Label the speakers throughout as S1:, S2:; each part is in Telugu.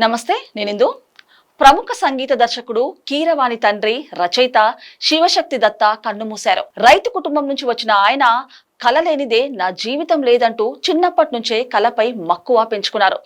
S1: నమస్తే నేనిందు ప్రముఖ సంగీత దర్శకుడు కీరవాణి తండ్రి రచయిత శివశక్తి దత్త కన్నుమూశారు. రైతు కుటుంబం నుంచి వచ్చిన ఆయన కళ లేనిదే నా జీవితం లేదంటూ చిన్నప్పటి నుంచే కలపై మక్కువ పెంచుకున్నారు.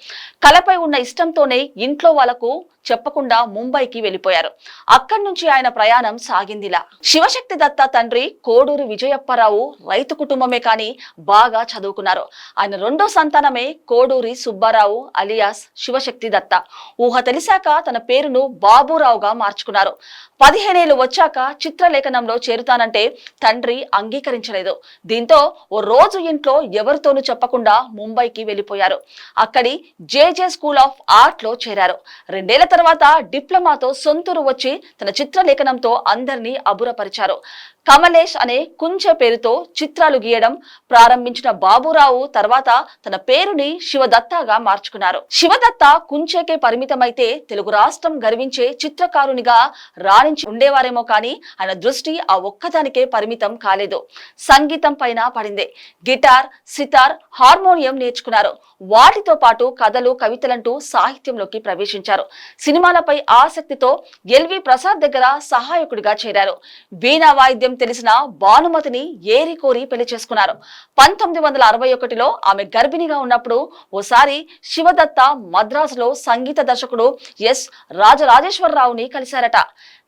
S1: కలపై ఉన్న ఇష్టంతోనే ఇంట్లో వాళ్ళకు చెప్పకుండా ముంబైకి వెళ్ళిపోయారు. అక్కడి నుంచి ఆయన ప్రయాణం సాగిందిలా. శివశక్తి దత్త తండ్రి కోడూరు విజయప్పరావు రైతు కుటుంబమే కానీ బాగా చదువుకున్నారు. ఆయన రెండో సంతానమే కోడూరి సుబ్బారావు అలియాస్ శివశక్తి దత్త. ఊహ తెలిసాక తన పేరును బాబురావుగా మార్చుకున్నారు. పదిహేనేళ్ళు వచ్చాక చిత్రలేఖనంలో చేరుతానంటే తండ్రి అంగీకరించలేదు. దీంతో ఓ రోజు ఇంట్లో ఎవరితోనూ చెప్పకుండా ముంబైకి వెళ్ళిపోయారు. అక్కడి జేజే స్కూల్ ఆఫ్ ఆర్ట్లో చేరారు. రెండేళ్ళ తర్వాత డిప్లొమాతో సొంతూరు వచ్చి తన చిత్రలేఖనంతో అందరినీ అబురపరిచారు కమలేష్ అనే కుంచె పేరుతో చిత్రాలు గీయడం ప్రారంభించిన బాబురావు తర్వాత తన పేరుని శివదత్తగా మార్చుకున్నారు. శివదత్త కుంచెకే పరిమితమైతే తెలుగు రాష్ట్రం గర్వించే చిత్రకారునిగా రాణించి ఉండేవారేమో కానీ ఆయన దృష్టి ఆ ఒక్కదానికే పరిమితం కాలేదు. సంగీతం పైన పడింది. గిటార్ సితార్ హార్మోనియం నేర్చుకున్నారు. వాటితో పాటు కథలు కవితలంటూ సాహిత్యంలోకి ప్రవేశించారు. సినిమాలపై ఆసక్తితో ఎల్వి ప్రసాద్ దగ్గర సహాయకుడిగా చేరారు. వీణా వాయిద్యం తెలిసిన భానుమతిని ఏరి కోరి పెళ్ళి చేసుకున్నారు. పంతొమ్మిది వందల అరవై ఒకటిలో ఆమె గర్భిణిగా ఉన్నప్పుడు ఓసారి శివదత్త మద్రాసులో సంగీత దర్శకుడు ఎస్ రాజరాజేశ్వరరావుని కలిశారట.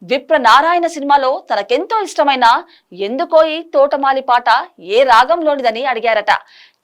S1: విప్ర నారాయణ సినిమాలో తనకెంతో ఇష్టమైన ఎందుకో ఈ తోటమాలి పాట ఏ రాగంలోనిదని అడిగారట.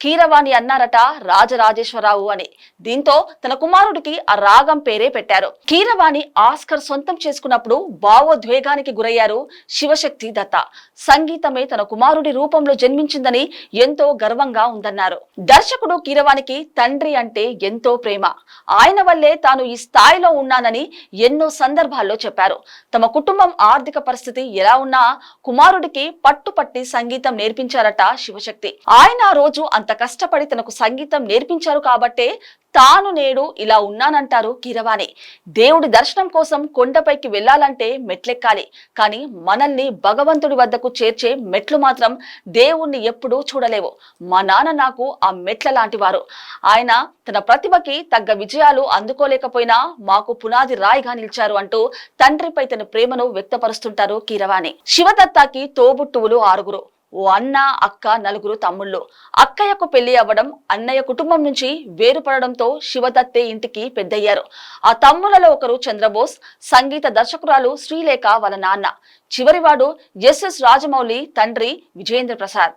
S1: కీరవాణి అన్నారట రాజరాజేశ్వరరావు అని. దీంతో తన కుమారుడికి ఆ రాగం పేరే పెట్టారు. కీరవాణి ఆస్కర్ సొంతం చేసుకున్నప్పుడు భావోద్వేగానికి గురయ్యారు శివశక్తి దత్త. సంగీతమే తన కుమారుడి రూపంలో జన్మించిందని ఎంతో గర్వంగా ఉందన్నారు. దర్శకుడు కీరవాణికి తండ్రి అంటే ఎంతో ప్రేమ. ఆయన వల్లే తాను ఈ స్థాయిలో ఉన్నానని ఎన్నో సందర్భాల్లో చెప్పారు. తమ కుటుంబం ఆర్థిక పరిస్థితి ఎలా ఉన్నా కుమారుడికి పట్టుపట్టి సంగీతం నేర్పించారట శివశక్తి. ఆయన ఆ రోజు అంత కష్టపడి తనకు సంగీతం నేర్పించారు కాబట్టే తాను నేడు ఇలా ఉన్నానంటారు కీరవాణి. దేవుడి దర్శనం కోసం కొండపైకి వెళ్ళాలంటే మెట్లెక్కాలి. కానీ మనల్ని భగవంతుడి వద్దకు చేర్చే మెట్లు మాత్రం దేవుణ్ణి ఎప్పుడూ చూడలేవు. మా నాన్న నాకు ఆ మెట్ల లాంటి వారు. ఆయన తన ప్రతిభకి తగ్గ విజయాలు అందుకోలేకపోయినా మాకు పునాది రాయిగా నిలిచారు అంటూ తండ్రిపై తన ప్రేమను వ్యక్తపరుస్తుంటారు కీరవాణి. శివదత్తాకి తోబుట్టువులు ఆరుగురు. ఓ అన్న అక్క నలుగురు తమ్ముళ్ళు. అక్కయ్యకు పెళ్ళి అవ్వడం అన్నయ్య కుటుంబం నుంచి వేరుపడడంతో శివదత్తే ఇంటికి పెద్దయ్యారు. ఆ తమ్ములలో ఒకరు చంద్రబోస్ సంగీత దర్శకురాలు శ్రీలేఖ వాళ్ళ నాన్న. చివరివాడు ఎస్ఎస్ రాజమౌళి తండ్రి విజయేంద్ర ప్రసాద్.